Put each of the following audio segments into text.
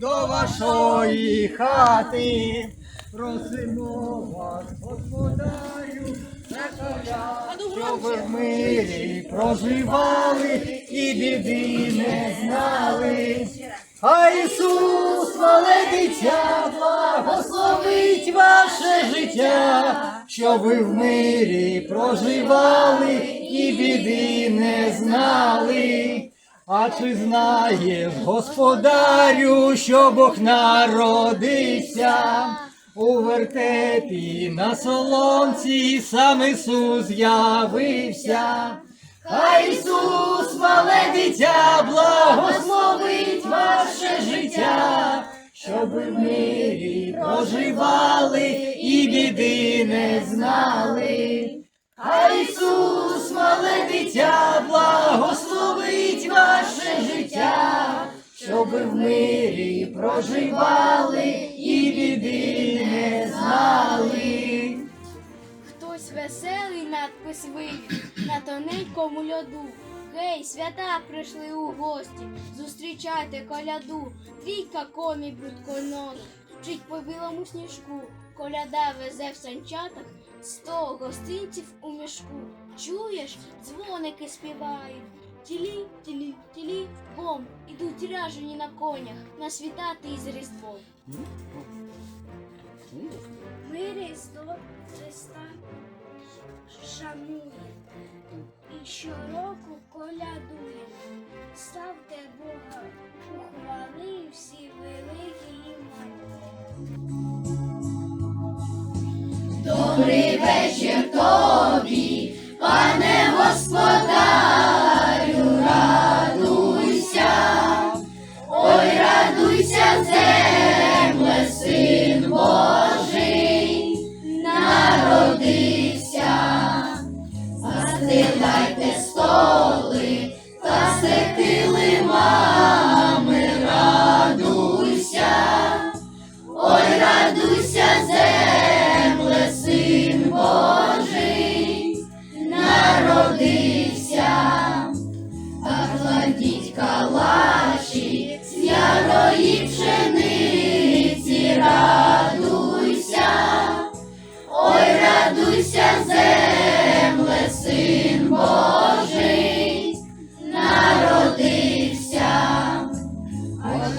до вашої хати. Просимо вас, господарю, щоб ви в мирі проживали і біди не знали. А Ісус, мале дитя, благословить ваше життя, щоб ви в мирі проживали і біди не знали. А чи знаєш, господарю, що Бог народився? У вертепі на соломці сам Ісус з'явився. А Ісус, мале дитя, благословить ваше життя, щоб ви в мирі проживали і біди не знали. А Ісус, мале дитя, благословить життя, щоб в мирі проживали і біди не знали. Хтось веселий надпис вивів на тоненькому льоду. Гей, свята прийшли у гості, зустрічайте коляду. Трійка комі брудконос, вчить по білому сніжку. Коляда везе в санчатах сто гостинців у мішку. Чуєш, дзвоники співають. Тілі, тілі, тілі, бом, ідуть ряжені на конях, на світати із Різдвом. Ми Різдво Христа шанує і щороку колядує. Ставте Бога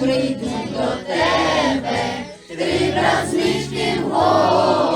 ой, прийдуть до тебе. Три бразнички в гості,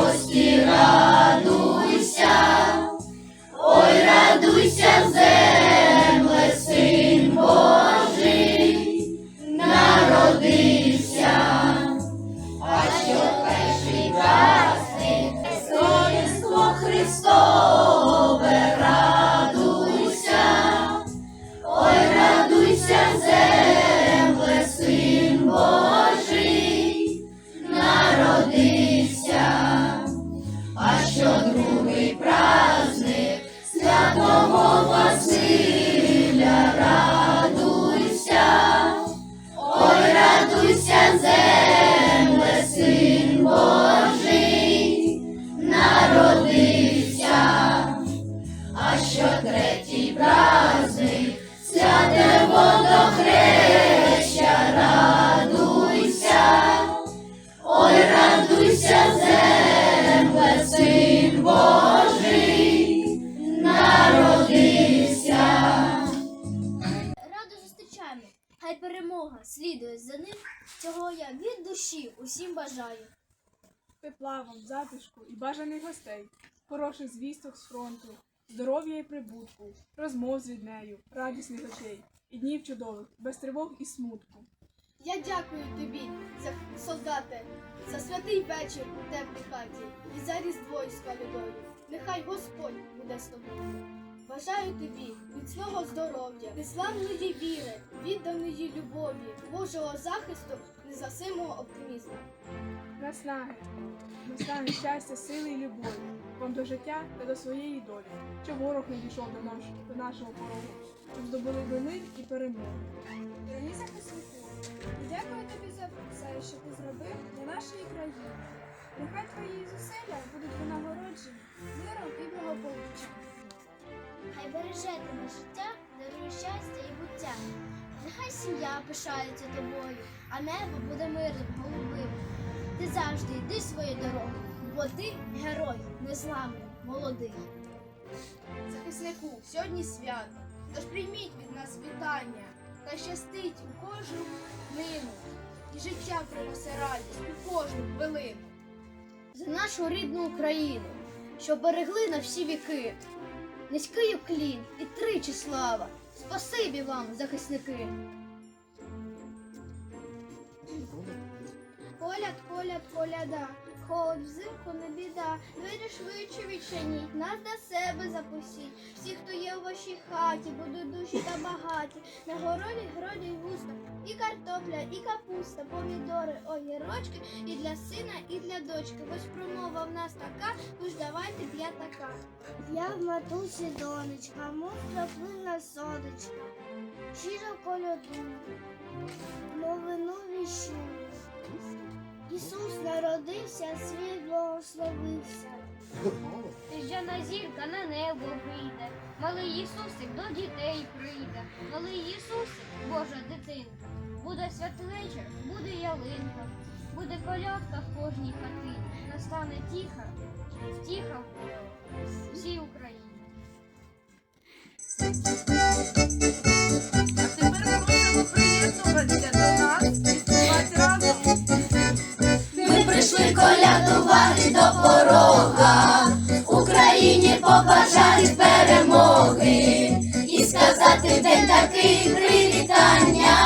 хай перемога слідує за ним. Цього я від душі усім бажаю. тепла вам, затишку і бажаних гостей, хороших звісток з фронту, здоров'я і прибутку, розмов з ріднею, радісних очей і днів чудових, без тривог і смутку. Я дякую тобі, за солдате, за святий вечір у теплій хаті і за різдво із колядою. Нехай Господь буде з тобою. Бажаю тобі міцного здоров'я, неславної віри, відданої любові, Божого захисту, незасимого оптимізму. Наснаги, наснаги щастя, сили і любові, вам до життя та до своєї долі, щоб ворог не дійшов до, наш, до нашого порогу, щоб здобули ви мир і перемогу. Дорогі захисники, дякую тобі за все, що ти зробив для нашої країни. Нехай твої зусилля будуть винагороджені миром і благополуччям. Хай береже тебе життя, дарує щастя і буття. Нехай сім'я пишається тобою, а небо буде мирним, голубим. Ти завжди йди своєю дорогою, бо ти герой, незламний, молодий. Захиснику, сьогодні свято. Тож прийміть від нас вітання. Та щастить у кожну хвилину. І життя принесе радість у кожну хвилину. За нашу рідну Україну, що берегли на всі віки. Низький уклін і тричі слава. Спасибі вам, захисники. Коляд, коляд, коляда, холод взимку не біда, двері швидше відчиніть, нас до себе запустіть. Всі, хто є у вашій хаті, будуть душі та багаті. На городі гроді й густо, і картопля, і капуста, помідори, огірочки, і для сина, і для дочки. Ось промова в нас така, тож давайте п'ятака. Я в матусі донечка, мов плина сонечка, щиро коляду, новину віщу. Ісус народився, світ благословився. Різдвяна зірка на небо вийде, малий Ісусик до дітей прийде, малий Ісусик, Божа дитинка, буде святвечір, буде ялинка, буде колядка в кожній хатині, настане тиха, втіха всій Україні. Сказати день такий привітання,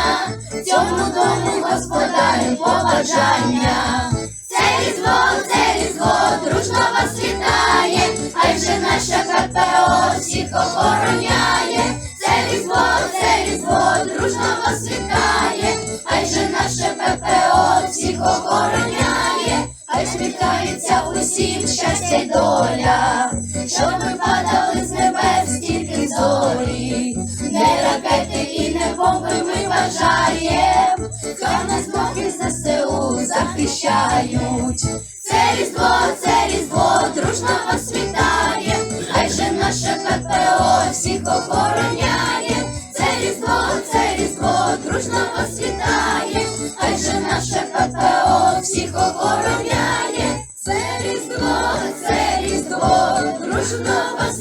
цьому дому господарю побажання. Це різдво, це різдво, дружно вас вітає, хай же наше КПО всіх охороняє. Це різдво, це різдво, дружно вас вітає, хай же наше ППО всіх охороняє, хай сміхається усім щастя й доля, щоб ми падали зорі, не ракети і не бомби ми бажаєм, хай нас боги ЗСУ захищають. Це різдво, це різдво, дружно вас вітає, хай же наше ППО всіх охороняє. Це різдво, це різдво, дружно вас вітає, хай же наше ППО всіх охороняє. Це різдво, це різдво, дружно вас.